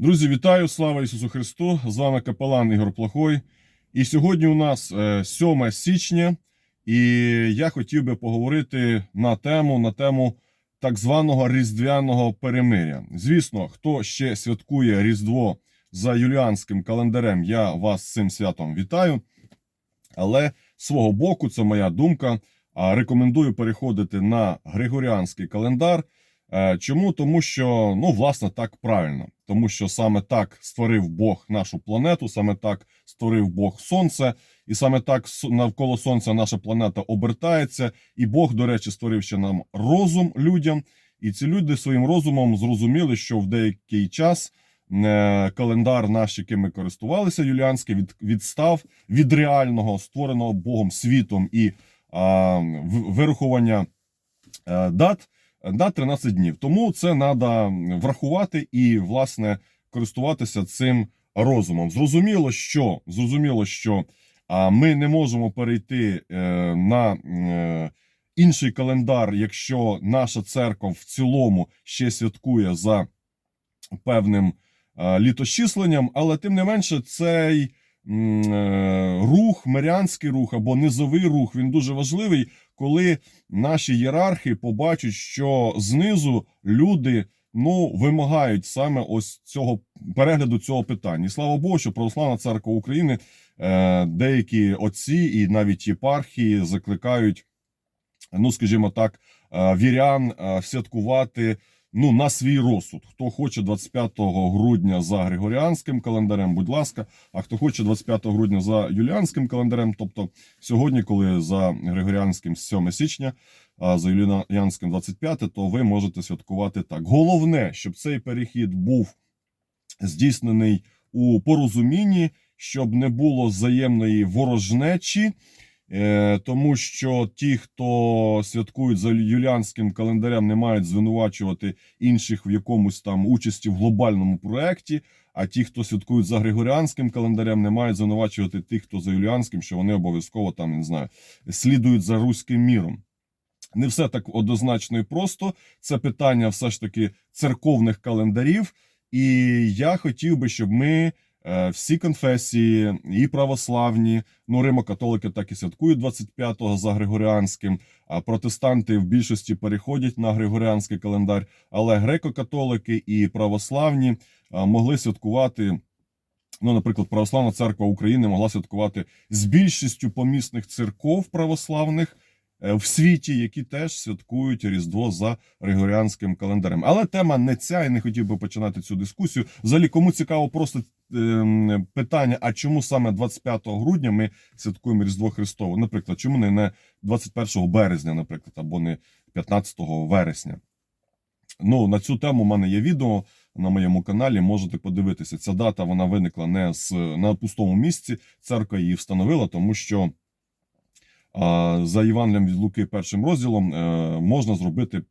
Друзі, вітаю! Слава Ісусу Христу! З вами капелан Ігор Плохой. І сьогодні у нас е, 7 січня, і я хотів би поговорити на тему, на тему так званого різдвяного перемиря. Звісно, хто ще святкує Різдво за юліанським календарем, я вас з цим святом вітаю. Але з свого боку, це моя думка. Рекомендую переходити на Григоріанський календар. Е, Чому? Тому що ну, власне, так правильно. Тому що саме так створив Бог нашу планету, саме так створив Бог Сонце, і саме так навколо Сонця наша планета обертається. І Бог, до речі, створив ще нам розум людям. І ці люди своїм розумом зрозуміли, що в деякий час е, календар наш, яким ми користувалися, юліанський, від, відстав від реального створеного Богом світом і а, вирахування е, дат на 13 днів. Тому це треба врахувати і, власне, користуватися цим розумом. Зрозуміло, що зрозуміло, що ми не можемо перейти е, на е, інший календар, якщо наша церква в цілому ще святкує за певним е, літосчисленням, але тим не менше, цей рух, мирянський рух або низовий рух, він дуже важливий, коли наші ієрархи побачать, що знизу люди ну вимагають саме ось цього перегляду цього питання. І слава Богу, що Православна церква України, е, деякі отці і навіть єпархії закликають, ну скажімо так, е, вірян е, святкувати. Ну, на свій розсуд. Хто хоче 25 грудня за Григоріанським календарем, будь ласка. А хто хоче 25 грудня за юліанським календарем, тобто сьогодні, коли за Григоріанським 7 січня, а за юліанським 25, то ви можете святкувати так. Головне, щоб цей перехід був здійснений у порозумінні, щоб не було взаємної ворожнечі. Е, тому що ті, хто святкують за юліанським календарем, не мають звинувачувати інших в якомусь там участі в глобальному проєкті. А ті, хто святкують за григоріанським календарем, не мають звинувачувати тих, хто за юліанським, що вони обов'язково там не знаю, слідують за руським міром. Не все так однозначно і просто. Це питання все ж таки церковних календарів. І я хотів би, щоб ми всі конфесії, і православні, ну римо-католики так і святкують 25-го за Григоріанським, а протестанти в більшості переходять на Григоріанський календар, але греко-католики і православні могли святкувати. Ну, наприклад, Православна церква України могла святкувати з більшістю помісних церков православних е, в світі, які теж святкують Різдво за Григоріанським календарем. Але тема не ця, і не хотів би починати цю дискусію. Взагалі, кому цікаво просто ем, питання: а чому саме 25 грудня ми святкуємо Різдво Христове? Наприклад, чому не, не 21 березня, наприклад, або не 15 вересня? Ну, на цю тему в мене є відео на моєму каналі. Можете подивитися. Ця дата вона виникла не з на пустому місці. Церква її встановила, тому що за Євангелієм від Луки першим розділом е, можна зробити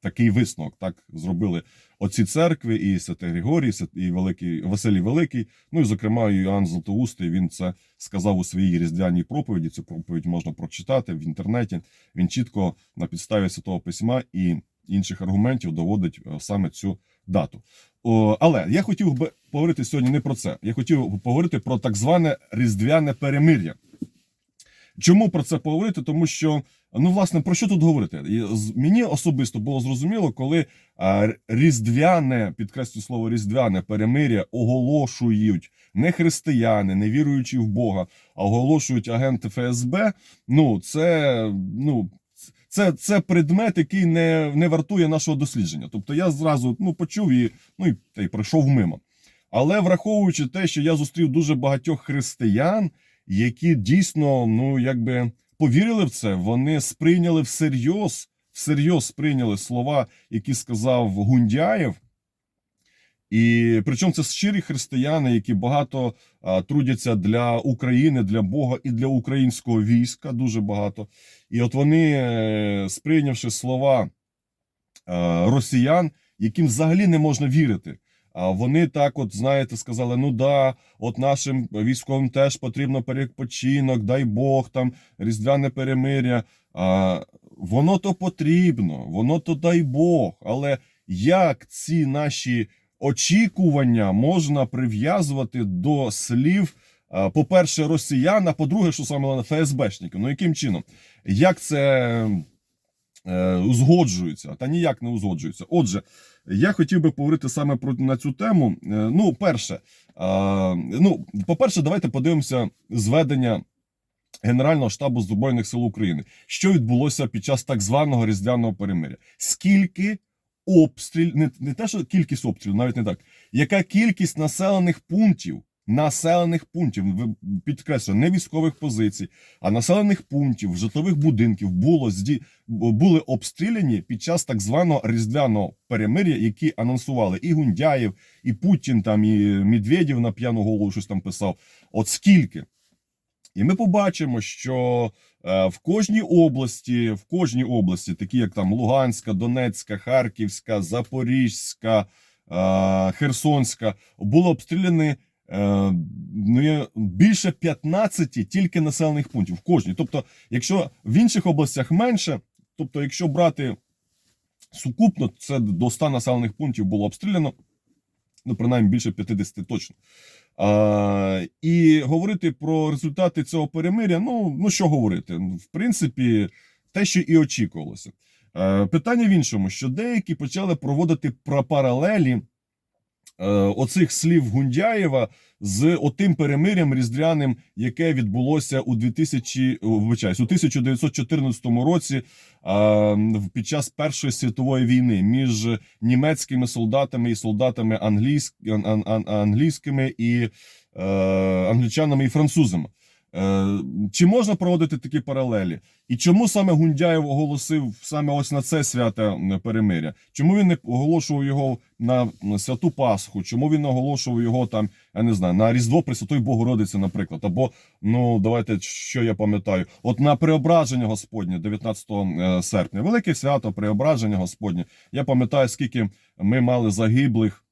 такий висновок. Так зробили оці церкви, і Святий Григорій, і Великий Василій Великий. Ну і зокрема, Іоанн Златоустий. Він це сказав у своїй різдвяній проповіді. Цю проповідь можна прочитати в інтернеті. Він чітко на підставі святого письма і інших аргументів доводить е, саме цю дату. Але я хотів би поговорити сьогодні не про це. Я хотів поговорити про так зване різдвяне перемир'я. Чому про це поговорити? Тому що ну власне про що тут говорити? І Мені особисто було зрозуміло, коли різдвяне, підкреслю слово різдвяне перемир'я оголошують не християни, не віруючі в Бога, а оголошують агенти ФСБ. Ну це ну. Це, це предмет, який не, не вартує нашого дослідження. Тобто я зразу ну, почув і, ну, і, та й пройшов мимо. Але враховуючи те, що я зустрів дуже багатьох християн, які дійсно ну якби повірили в це, вони сприйняли всерйоз, всерйоз сприйняли слова, які сказав Гундяєв. І причому це щирі християни, які багато а, трудяться для України, для Бога і для українського війська. Дуже багато. І от вони, е, сприйнявши слова е, росіян, яким взагалі не можна вірити. Вони так, от знаєте, сказали: ну да, от нашим військовим теж потрібно перепочинок, дай Бог, там різдвяне перемиря. А, воно то потрібно, воно то дай Бог. Але як ці наші очікування можна прив'язувати до слів, по-перше, росіян, а по-друге, що саме ФСБшників. Ну яким чином? Як це е, узгоджується? Та ніяк не узгоджується. Отже, я хотів би поговорити саме про на цю тему. Е, Ну, перше, е, ну, по-перше, давайте подивимося зведення Генерального штабу Збройних сил України, що відбулося під час так званого різдвяного перемиря. Скільки обстріл, не, не те, що кількість обстрілів, навіть не так. Яка кількість населених пунктів? Населених пунктів, підкреслюю, не військових позицій, а населених пунктів, житлових будинків було зді... були обстріляні під час так званого різдвяного перемир'я, які анонсували і Гундяєв, і Путін, там, і Медведєв на п'яну голову щось там писав. От скільки? І ми побачимо, що е, в кожній області, в кожній області, такі як там Луганська, Донецька, Харківська, Запорізька, е, Херсонська, було обстріляні ну, є більше 15 тільки населених пунктів в кожній. Тобто, якщо в інших областях менше, тобто, якщо брати сукупно, це до 100 населених пунктів було обстріляно, ну принаймні більше 50 точно. А, і говорити про результати цього перемиря, ну, ну що говорити? В принципі, те, що і очікувалося. Е, питання в іншому, що деякі почали проводити про паралелі е, оцих слів Гундяєва з отим перемирям різдвяним, яке відбулося у 2000, о, вибачаюсь, у 1914 році під час Першої світової війни між німецькими солдатами і солдатами англійськ, ан, ан, ан- англійськими і е, англічанами і французами. Е, чи можна проводити такі паралелі? І чому саме Гундяєв оголосив саме ось на це свято перемиря? Чому він не оголошував його на святу Пасху? Чому він не оголошував його там, я не знаю, на Різдво Пресвятої Богородиці, наприклад? Або ну давайте що я пам'ятаю, от на преображення Господнє, 19 е, серпня, велике свято преображення Господнє. Я пам'ятаю, скільки ми мали загиблих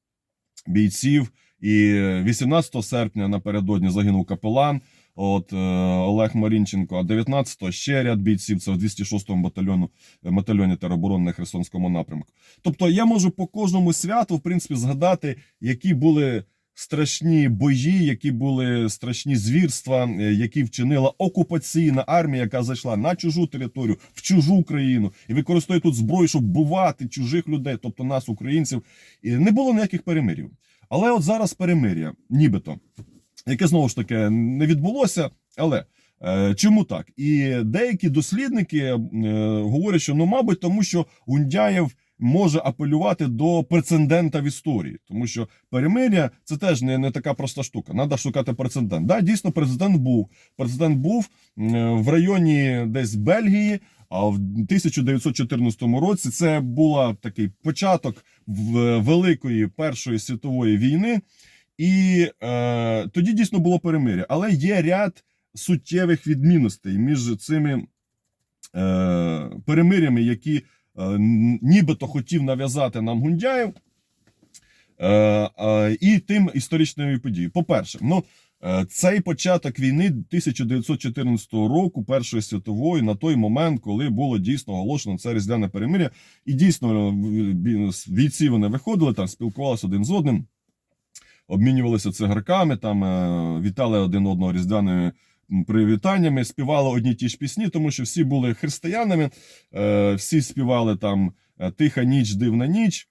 бійців, і 18 серпня напередодні загинув капелан. От е, Олег Марінченко, а 19-го ще ряд бійців, це в 206-му батальйону е, батальйоні тероборони Херсонському напрямку. Тобто я можу по кожному святу, в принципі, згадати, які були страшні бої, які були страшні звірства, е, які вчинила окупаційна армія, яка зайшла на чужу територію, в чужу країну і використовує тут зброю, щоб бувати чужих людей, тобто нас, українців. І не було ніяких перемирів. Але от зараз перемир'я, нібито, яке знову ж таки не відбулося. Але е, чому так? І деякі дослідники е, говорять, що ну, мабуть, тому що Гундяєв може апелювати до прецедента в історії, тому що перемир'я це теж не, не така проста штука. Треба шукати прецедент. Да, дійсно, прецедент був. Прецедент був е, в районі десь Бельгії. А в 1914 році це був такий початок Великої Першої світової війни, і е, тоді дійсно було перемир'я. Але є ряд суттєвих відмінностей між цими е, перемирями, які е, нібито хотів нав'язати нам Гундяєв, е, е, і тим історичними подіями. По-перше, ну. е, Цей початок війни 1914 року, Першої світової, на той момент, коли було дійсно оголошено це різдвяне перемир'я, і дійсно е, бі- бійці вони виходили там, спілкувалися один з одним, обмінювалися цигарками, там е, вітали один одного різдвяними привітаннями, співали одні ті ж пісні, тому що всі були християнами, е, всі співали там е, Тиха ніч, дивна ніч.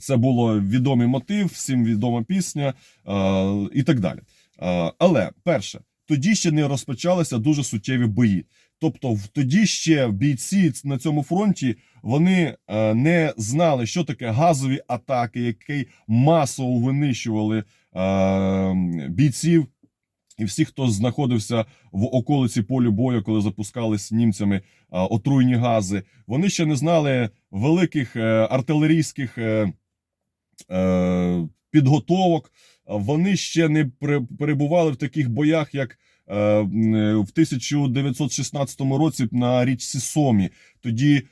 Це було відомий мотив, всім відома пісня і так далі. Але перше, тоді ще не розпочалися дуже суттєві бої. Тобто, в- тоді ще бійці на цьому фронті вони е, не знали, що таке газові атаки, які масово винищували е, бійців. І всі, хто знаходився в околиці полю бою, коли запускались німцями е, отруйні гази, вони ще не знали великих артилерійських підготовок. Вони ще не пере- перебували в таких боях, як в 1916 році на річці Сомі. Тоді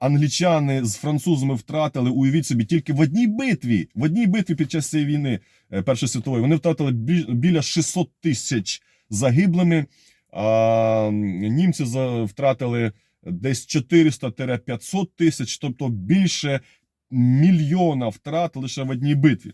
англічани з французами втратили, уявіть собі, тільки в одній битві, в одній битві під час цієї війни е, Першої світової, вони втратили біля 600 тисяч загиблими. А німці втратили десь 400-500 тисяч, тобто більше мільйона втрат лише в одній битві.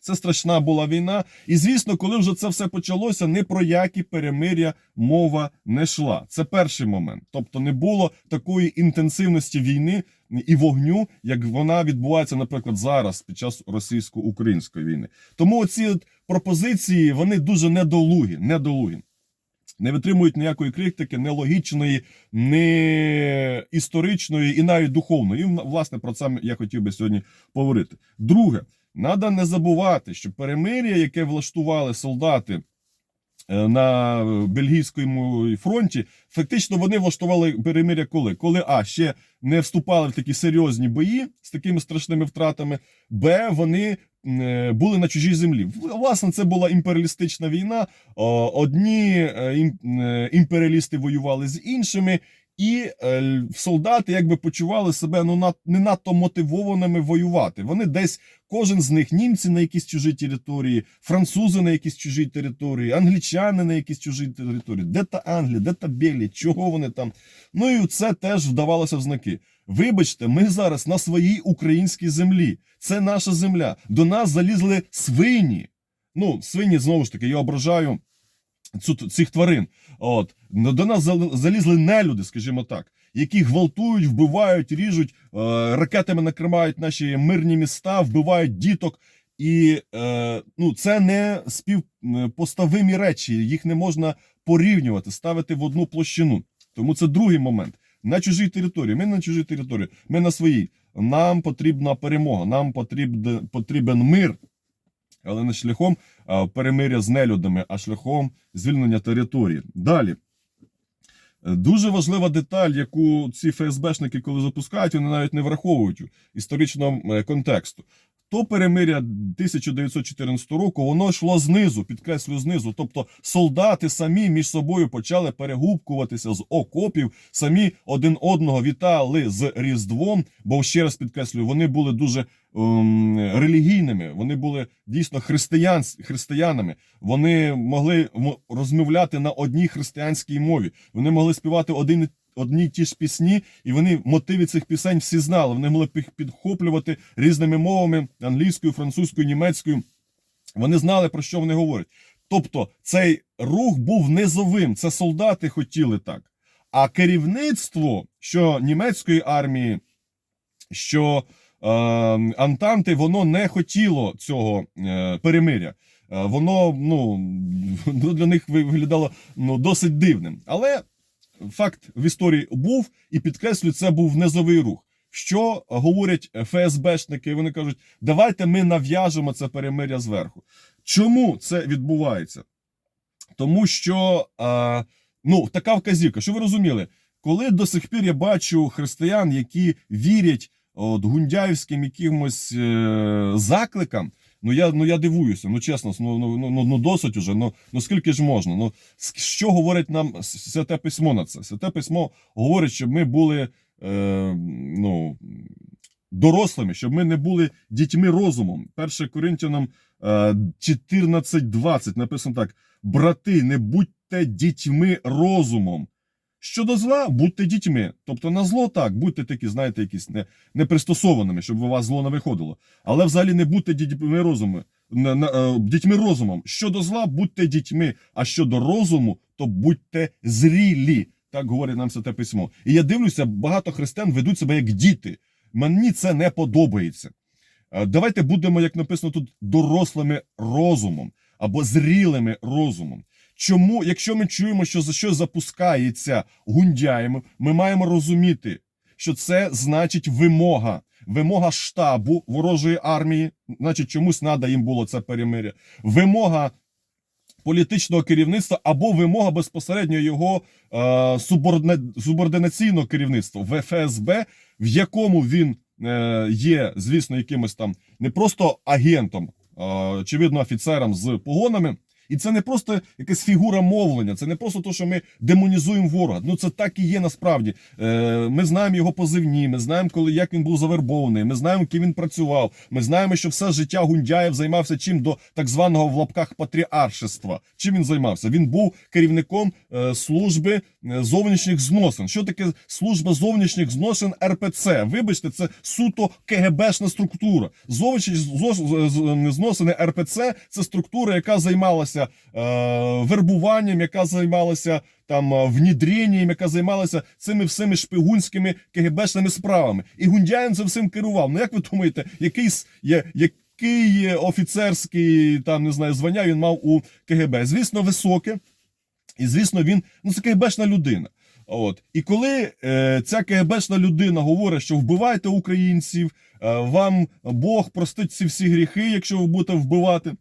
Це страшна була війна. І звісно, коли вже це все почалося, ні про які перемиря мова не йшла. Це перший момент. Тобто не було такої інтенсивності війни і вогню, як вона відбувається, наприклад, зараз під час російсько-української війни. Тому от пропозиції вони дуже недолугі, недолугі. Не витримують ніякої критики, не логічної, не історичної і навіть духовної. І власне про це я хотів би сьогодні поговорити. Друге, треба не забувати, що перемир'я, яке влаштували солдати е, на бельгійському фронті, фактично вони влаштували перемир'я коли? Коли А ще не вступали в такі серйозні бої з такими страшними втратами, Б, вони е, були на чужій землі. Власне, це була імперіалістична війна. Одні е, імперіалісти воювали з іншими. І е, солдати якби почували себе ну не надто мотивованими воювати. Вони десь кожен з них німці на якійсь чужій території, французи на якійсь чужій території, англічани на якійсь чужій території. Де та Англія, де та Бельгія, чого вони там? Ну і це теж вдавалося в знаки. Вибачте, ми зараз на своїй українській землі. Це наша земля. До нас залізли свині. Ну, свині знову ж таки, я ображаю цих тварин. От до нас зал- залізли нелюди, скажімо так, які гвалтують, вбивають, ріжуть, е, ракетами накривають наші мирні міста, вбивають діток. І е, ну, це не співпоставимі речі, їх не можна порівнювати, ставити в одну площину. Тому це другий момент. На чужій території. Ми на чужій території, ми на своїй. Нам потрібна перемога, нам потрібен, потрібен мир, але не шляхом перемиря з нелюдами, а шляхом звільнення території. Далі. Е, Дуже важлива деталь, яку ці ФСБшники, коли запускають, вони навіть не враховують історичного е, контексту. То перемиря 1914 року воно йшло знизу, підкреслюю знизу. Тобто солдати самі між собою почали перегубкуватися з окопів, самі один одного вітали з Різдвом. Бо ще раз підкреслюю, вони були дуже ем, релігійними, вони були дійсно християн, християнами. Вони могли розмовляти на одній християнській мові. Вони могли співати один. Одні ті ж пісні, і вони мотиви цих пісень всі знали. Вони могли підхоплювати різними мовами англійською, французькою, німецькою. Вони знали про що вони говорять. Тобто, цей рух був низовим. Це солдати хотіли так. А керівництво, що німецької армії, що е, Антанти, воно не хотіло цього е, перемиря. Е, воно ну, для них виглядало ну, досить дивним. Але факт в історії був, і підкреслюю, це був низовий рух. Що говорять ФСБшники? Вони кажуть, давайте ми нав'яжемо це перемиря зверху. Чому це відбувається? Тому що а, ну, така вказівка, що ви розуміли, коли до сих пір я бачу християн, які вірять от, гундяївським якимось е, закликам, ну я, ну я дивуюся, ну чесно, ну, ну, ну, ну, ну досить уже, ну, ну скільки ж можна? Ну, що говорить нам святе письмо на це? Святе письмо говорить, щоб ми були е, ну, дорослими, щоб ми не були дітьми розумом. 1 Коринтянам е, 14.20 написано так: брати, не будьте дітьми розумом. Щодо зла, будьте дітьми. Тобто на зло так, будьте такі, знаєте, якісь не, непристосованими, щоб у вас зло не виходило. Але взагалі не будьте дітьми розуму. на- на- е, Дітьми розумом. Щодо зла, будьте дітьми, а щодо розуму, то будьте зрілі. Так говорить нам святе письмо. І я дивлюся, багато християн ведуть себе як діти. Мені це не подобається. Е, Давайте будемо, як написано тут, дорослими розумом або зрілими розумом. Чому, якщо ми чуємо, що за що запускається гундяєм, ми маємо розуміти, що це значить вимога. Вимога штабу ворожої армії, значить, чомусь треба їм було це перемиря. Вимога політичного керівництва або вимога безпосередньо його е, субординаційного керівництва в ФСБ, в якому він е, є, звісно, якимось там не просто агентом, очевидно, офіцером з погонами, І це не просто якась фігура мовлення, це не просто те, що ми демонізуємо ворога. Ну це так і є насправді. Е, Ми знаємо його позивні, ми знаємо, коли як він був завербований, ми знаємо, ким він працював. Ми знаємо, що все життя Гундяєв займався чим до так званого в лапках патріаршества. Чим він займався? Він був керівником е, служби е, зовнішніх зносин. Що таке служба зовнішніх зносин РПЦ? Вибачте, це суто КГБшна структура. Зовнішні зносини РПЦ це структура, яка займалася е, вербуванням, яка займалася там е, внідренням, яка займалася цими всіми шпигунськими КГБшними справами. І Гундяєв цим всім керував. Ну як ви думаєте, якийсь є який офіцерський там не знаю звання він мав у КГБ? Звісно, високе. І звісно, він ну це КГБшна людина. От і коли е, ця КГБшна людина говорить, що вбивайте українців, е, вам Бог простить ці всі гріхи, якщо ви будете вбивати.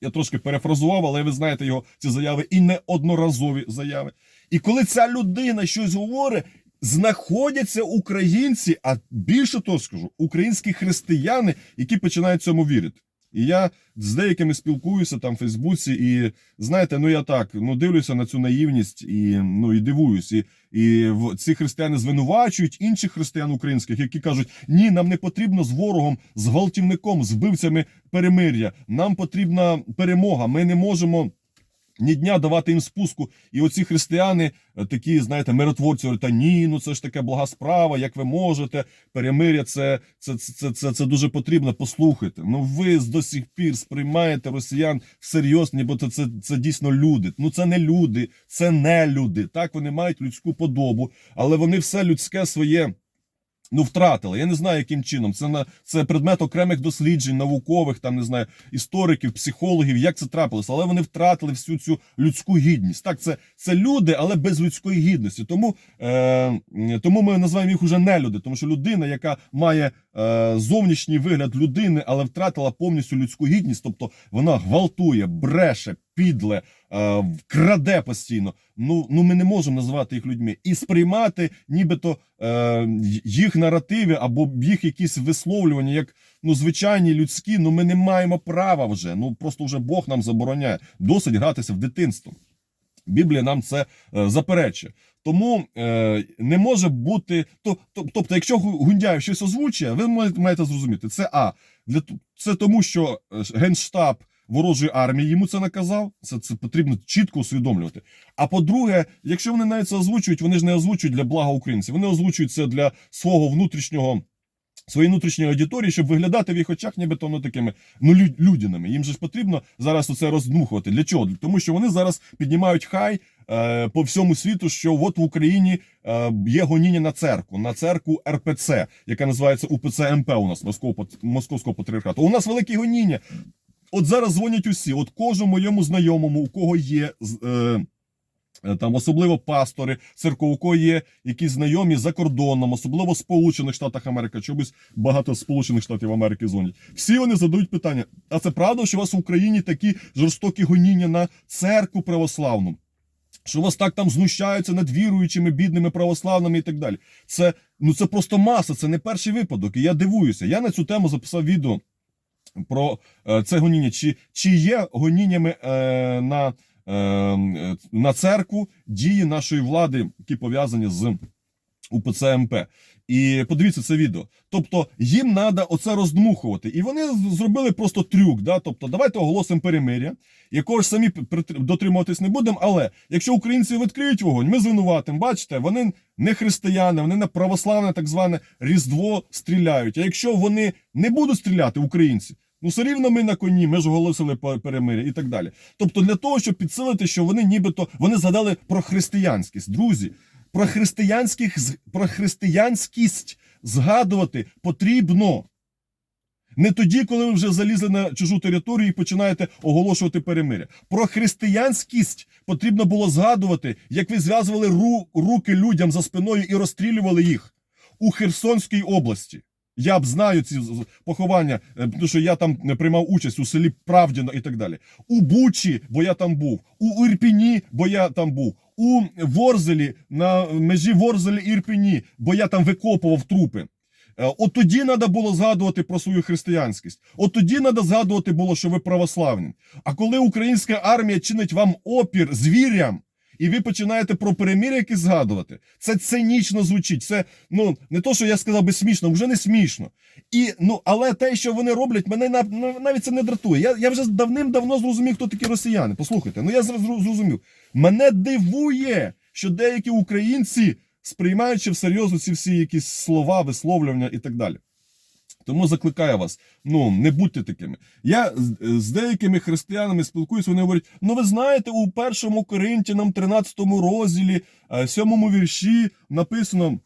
Я трошки перефразував, але ви знаєте його ці заяви і неодноразові заяви. І коли ця людина щось говорить, знаходяться українці, а більше того скажу, українські християни, які починають цьому вірити. І я з деякими спілкуюся там в Фейсбуці, і знаєте, ну я так ну дивлюся на цю наївність і ну і дивуюсь. І, і ці християни звинувачують інших християн українських, які кажуть: ні, нам не потрібно з ворогом, з гвалтівником, з вбивцями перемир'я. Нам потрібна перемога. Ми не можемо. Ні дня давати їм спуску, і оці християни, е, такі, знаєте, миротворці, говорять, та ні, ну це ж така блага справа, як ви можете, перемир'я, це, це, це, це, це, це дуже потрібно. Послухайте. Ну ви до сих пір сприймаєте росіян всерйоз, нібито це, це дійсно люди. Ну це не люди, це не люди. Так, вони мають людську подобу, але вони все людське своє. Ну, втратили. Я не знаю, яким чином. Це на це предмет окремих досліджень, наукових, там не знаю, істориків, психологів, як це трапилося, але вони втратили всю цю людську гідність. Так, це, це люди, але без людської гідності. Тому, е, тому ми називаємо їх уже нелюди. тому що людина, яка має зовнішній вигляд людини, але втратила повністю людську гідність, тобто вона гвалтує, бреше, підле, е, краде постійно. Ну, ну ми не можемо називати їх людьми і сприймати, нібито е, їх наративи або їх якісь висловлювання, як ну звичайні людські. Ну ми не маємо права вже. Ну просто вже Бог нам забороняє досить гратися в дитинство. Біблія нам це е, заперечує. Тому е, не може бути. То, то, тобто, якщо Гу- Гундяєв щось озвучує, ви маєте, зрозуміти, це А. Для, це тому, що е, Генштаб ворожої армії йому це наказав. Це, це потрібно чітко усвідомлювати. А по-друге, якщо вони навіть це озвучують, вони ж не озвучують для блага українців. Вони озвучують це для свого внутрішнього. Своєї внутрішньої аудиторії, щоб виглядати в їх очах, нібито ну, такими ну, людяними. Їм же ж потрібно зараз оце роздмухувати. Для чого? Тому що вони зараз піднімають хай по всьому світу, що от в Україні е, є гоніння на церкву, на церкву РПЦ, яка називається УПЦ МП у нас Московського, патріархату. У нас великі гоніння. От зараз дзвонять усі. От кожному моєму знайомому, у кого є. Е, Е, Там особливо пастори, церков, у кого є якісь знайомі за кордоном, особливо в Сполучених Штатах Америки, чомусь багато Сполучених Штатів Америки дзвонять. Всі вони задають питання: а це правда, що у вас в Україні такі жорстокі гоніння на церкву православну? Що вас так там знущаються над віруючими, бідними православними і так далі. Це ну це просто маса, це не перший випадок. І я дивуюся. Я на цю тему записав відео про е, це гоніння. Чи, чи є гоніннями е, на, е, на церкву дії нашої влади, які пов'язані з УПЦ МП? І подивіться це відео. Тобто їм треба оце роздмухувати. І вони зробили просто трюк. Да? Тобто, давайте оголосимо перемир'я, якого ж самі дотримуватись не будемо. Але якщо українці відкриють вогонь, ми звинуватимо. Бачите, вони не християни, вони на православне так зване Різдво стріляють. А якщо вони не будуть стріляти, українці, ну все рівно ми на коні, ми ж оголосили перемир'я і так далі. Тобто, для того, щоб підсилити, що вони нібито вони згадали про християнськість, друзі. Про християнських про християнськість згадувати потрібно. Не тоді, коли ви вже залізли на чужу територію і починаєте оголошувати перемиря. Про християнськість потрібно було згадувати, як ви зв'язували ру- руки людям за спиною і розстрілювали їх у Херсонській області. Я б знаю ці поховання, е, тому що я там е, приймав участь у селі Правдіно і так далі. У Бучі, бо я там був, у Ірпіні, бо я там був, у Ворзелі на межі Ворзелі Ірпіні, бо я там викопував трупи. Е, От тоді треба було згадувати про свою християнськість. От тоді треба згадувати було, що ви православні. А коли українська армія чинить вам опір звірям, і ви починаєте про перемир'я якесь згадувати, це цинічно звучить. Це ну не то, що я сказав би смішно, вже не смішно. І ну, але те, що вони роблять, мене нав- нав- навіть це не дратує. Я, я вже давним-давно зрозумів, хто такі росіяни. Послухайте, ну я зр- зр- зрозумів. Мене дивує, що деякі українці, сприймаючи всерйоз ці всі якісь слова, висловлювання і так далі. Тому закликаю вас, ну не будьте такими. Я з, деякими християнами спілкуюся, вони говорять: ну ви знаєте, у першому Коринтянам, 13 розділі, е, 7 вірші написано,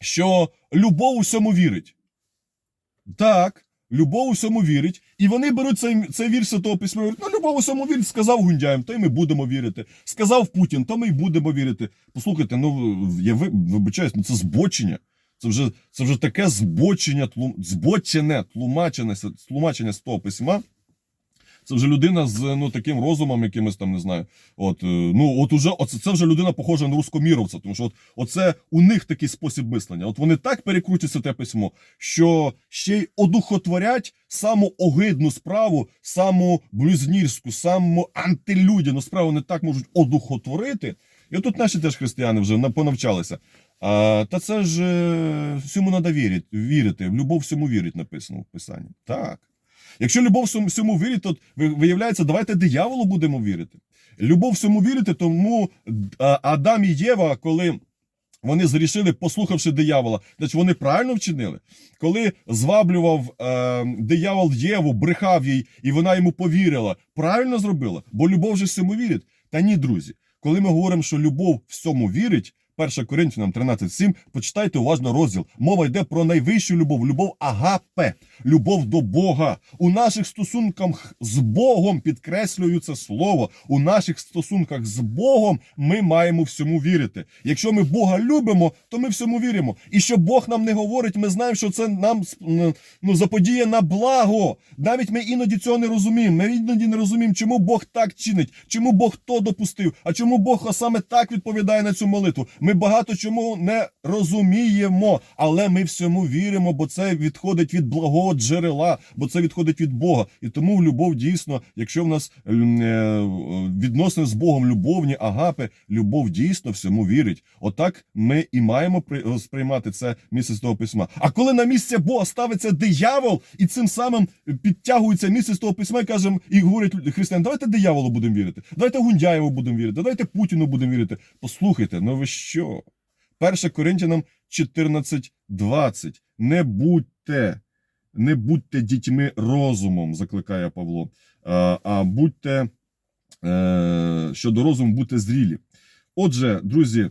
що любов усьому вірить. Так, любов усьому вірить. І вони беруть цей, цей вірш Святого Письма говорять, ну любов усьому вірить, сказав Гундяєм, то й ми будемо вірити. Сказав Путін, то ми й будемо вірити. Послухайте, ну я ви- вибачаюсь, ну це збочення. Це вже, це вже таке збочення, тлум, збочене тлумачене, тлумачення з того письма. Це вже людина з ну, таким розумом, якимось там, не знаю. От, е, ну, от уже, оце, це вже людина похожа на рускоміровця, тому що от, оце у них такий спосіб мислення. От вони так перекручуються те письмо, що ще й одухотворять саму огидну справу, саму блюзнірську, саму антилюдяну справу вони так можуть одухотворити. І тут наші теж християни вже понавчалися. А, та це ж е, всьому треба вірити, вірити. В любов всьому вірить, написано в Писанні. Так. Якщо любов всьому- вірить, то ви- виявляється, давайте дияволу будемо вірити. Любов всьому вірити, тому Адам і Єва, коли вони зрішили, послухавши диявола, значить вони правильно вчинили. Коли зваблював е, диявол Єву, брехав їй, і вона йому повірила, правильно зробила, бо любов же всьому вірить. Та ні, друзі, коли ми говоримо, що любов всьому вірить. 1 Коринтянам 13.7, почитайте уважно розділ. Мова йде про найвищу любов, любов агапе, любов до Бога. У наших стосунках з Богом, підкреслюю це слово, у наших стосунках з Богом ми маємо всьому вірити. Якщо ми Бога любимо, то ми всьому віримо. І що Бог нам не говорить, ми знаємо, що це нам ну, заподіє на благо. Навіть ми іноді цього не розуміємо. Ми іноді не розуміємо, чому Бог так чинить, чому Бог то допустив, а чому Бог саме так відповідає на цю молитву. Ми багато чому не розуміємо, але ми всьому віримо, бо це відходить від благого джерела, бо це відходить від Бога. І тому любов дійсно, якщо в нас е, відносини з Богом любовні, агапи, любов дійсно всьому вірить. Отак ми і маємо при- сприймати це місце з того письма. А коли на місце Бога ставиться диявол, і цим самим підтягується місце з того письма, і кажемо, і говорять християни, давайте дияволу будемо вірити, давайте Гундяєву будемо вірити, давайте Путіну будемо вірити. Послухайте, ну ви що? 1 Коринтянам 14.20. Не будьте, не будьте дітьми розумом, закликає Павло, а, а будьте е, щодо розуму, будьте зрілі. Отже, друзі,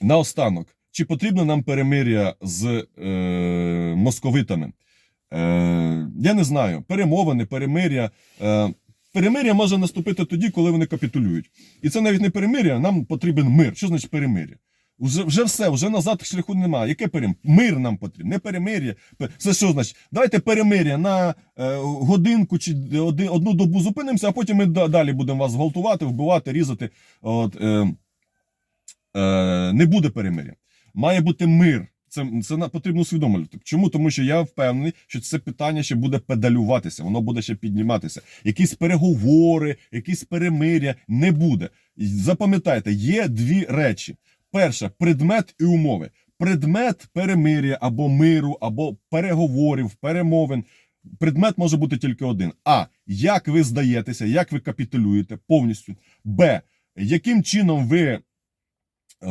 наостанок, чи потрібно нам перемир'я з е, московитами? Е, я не знаю. Перемовини, перемир'я. Е, перемир'я може наступити тоді, коли вони капітулюють. І це навіть не перемир'я, нам потрібен мир. Що значить перемир'я? Вже, вже все, вже назад шляху немає. Яке перемир'я? Мир нам потрібен, не перемир'я. Це що значить? Давайте перемир'я на е, годинку чи оди- одну добу зупинимося, а потім ми далі будемо вас гвалтувати, вбивати, різати. От, е, е, не буде перемир'я. Має бути мир. Це, це потрібно усвідомлювати. Чому? Тому що я впевнений, що це питання ще буде педалюватися, воно буде ще підніматися. Якісь переговори, якісь перемир'я не буде. Запам'ятайте, є дві речі: перша предмет і умови. Предмет перемир'я або миру, або переговорів, перемовин. Предмет може бути тільки один: а як ви здаєтеся, як ви капітулюєте повністю. Б. Яким чином ви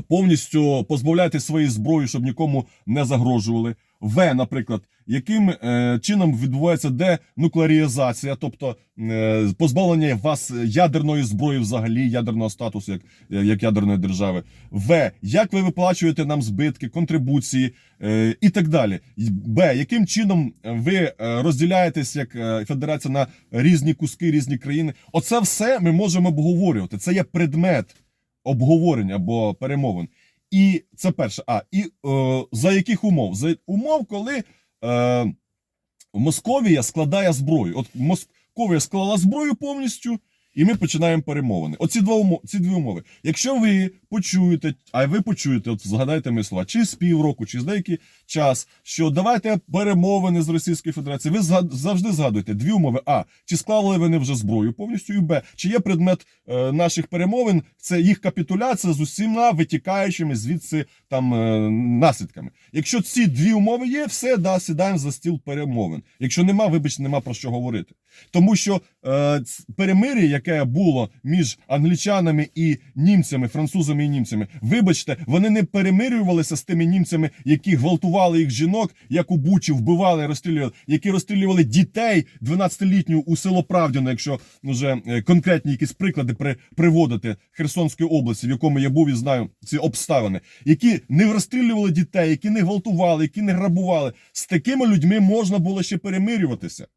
повністю позбавляєте свої зброї, щоб нікому не загрожували. В, наприклад, яким е, чином відбувається денуклеарізація, тобто е, позбавлення вас ядерної зброї, взагалі ядерного статусу, як, як ядерної держави. В, як ви виплачуєте нам збитки, контрибуції е, і так далі. Б, яким чином ви е, розділяєтесь як е, федерація на різні куски, різні країни? Оце все ми можемо обговорювати. Це є предмет обговорень або перемовин. І це перше. А і е, за яких умов? За умов, коли е, Московія складає зброю. От Московія склала зброю повністю, і ми починаємо перемовини. Оці два умо- ці дві умови. Якщо ви почуєте, а ви почуєте, от згадайте мої слова, чи з півроку, чи з деякий час, що давайте перемовини з Російською Федерацією, ви завжди згадуєте дві умови: а чи склали вони вже зброю повністю, і б, чи є предмет е, наших перемовин, це їх капітуляція з усіма витікаючими звідси там е, наслідками. Якщо ці дві умови є, все да, сідаємо за стіл перемовин. Якщо нема, вибачте, нема про що говорити. Тому що е, перемир'я, яке було між англічанами і німцями, французами і німцями, вибачте, вони не перемирювалися з тими німцями, які гвалтували їх жінок, як у Бучі вбивали, розстрілювали, які розстрілювали дітей 12-літню у село Правдіно, якщо вже е, конкретні якісь приклади при, приводити Херсонської області, в якому я був і знаю ці обставини, які не розстрілювали дітей, які не гвалтували, які не грабували. З такими людьми можна було ще перемирюватися.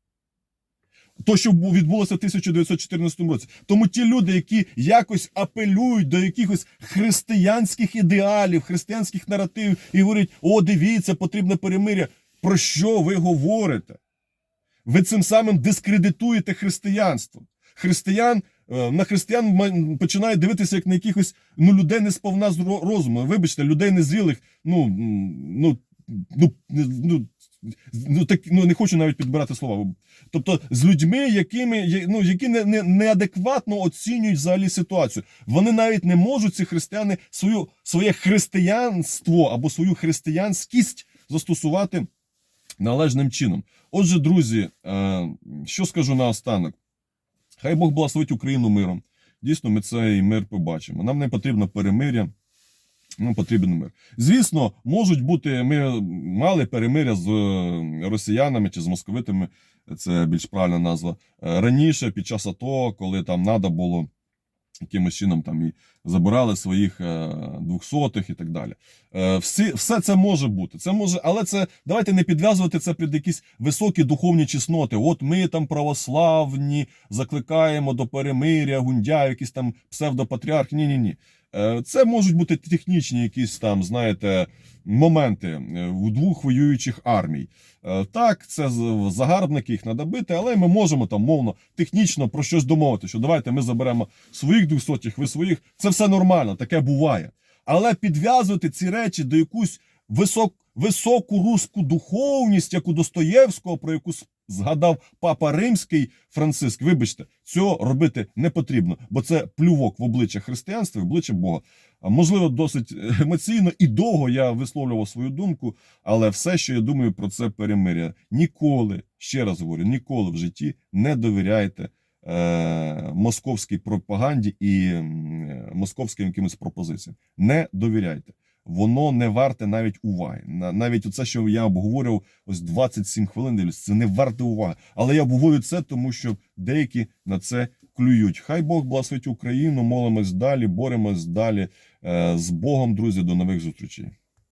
То, що відбулося в 1914 році. Тому ті люди, які якось апелюють до якихось християнських ідеалів, християнських наративів і говорять: о, дивіться, потрібне перемиря. Про що ви говорите? Ви цим самим дискредитуєте християнство. Християн е, на християн починають дивитися як на якихось ну, людей не сповна з розуму. Вибачте, людей незрілих, ну, ну, ну, ну, ну, так, ну, не хочу навіть підбирати слова. Тобто з людьми, якими, ну, які не, не, неадекватно оцінюють взагалі ситуацію. Вони навіть не можуть, ці християни, свою, своє християнство або свою християнськість застосувати належним чином. Отже, друзі, е, що скажу наостанок? Хай Бог благословить Україну миром. Дійсно, ми цей мир побачимо. Нам не потрібно перемиря. Нам потрібен мир. Звісно, можуть бути. Ми мали перемиря з е, росіянами чи з московитами, це більш правильна назва. е, Раніше, під час АТО, коли там треба було якимось чином там і забирали своїх е, двохсотих і так далі. Всі, все це може бути. Це може, але це давайте не підв'язувати це під якісь високі духовні чесноти. От ми там православні, закликаємо до перемиря, гундя, якісь там псевдопатріарх. Ні, ні, Це можуть бути технічні якісь там, знаєте, моменти е, у двох воюючих армій. Е, Так, це загарбники, їх треба бити, але ми можемо там мовно технічно про щось домовити, що давайте ми заберемо своїх двохсотих, ви своїх. Це все нормально, таке буває. Але підв'язувати ці речі до якусь висок, високу руську духовність, як у Достоєвського, про яку згадав папа Римський Франциск. Вибачте, цього робити не потрібно, бо це плювок в обличчя християнства, в обличчя Бога. Можливо, досить емоційно і довго я висловлював свою думку, але все, що я думаю про це перемиря, ніколи, ще раз говорю, ніколи в житті не довіряйте е, московській пропаганді і е, московським якимось пропозиціям. Не довіряйте. Воно не варте навіть уваги. На- Навіть оце, що я обговорював ось 27 хвилин, дивлюсь, це не варте уваги. Але я обговорю це, тому що деякі на це клюють. Хай Бог благословить Україну, молимось далі, боремось далі. Е, З Богом, друзі, до нових зустрічей.